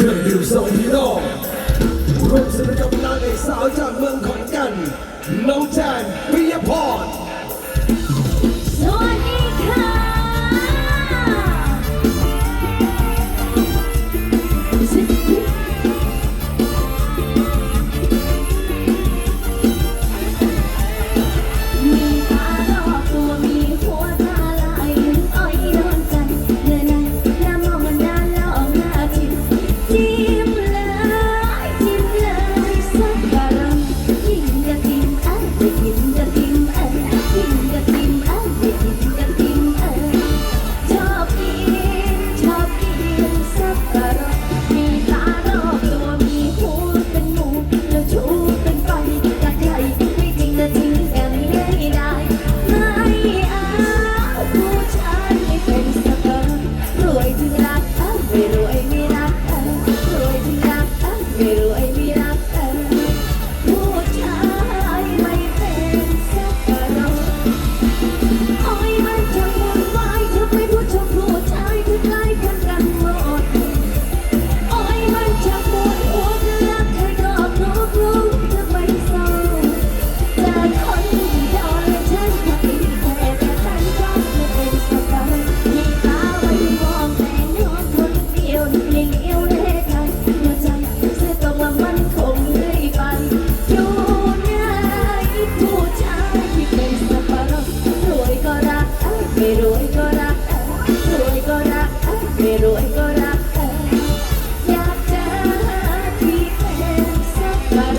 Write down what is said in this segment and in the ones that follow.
เรื่องดิวสองพี่น้องร่วมสนุกกับนางเอกสาวจากเมืองขอนแก่นน้องแจนปิยพร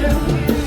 you.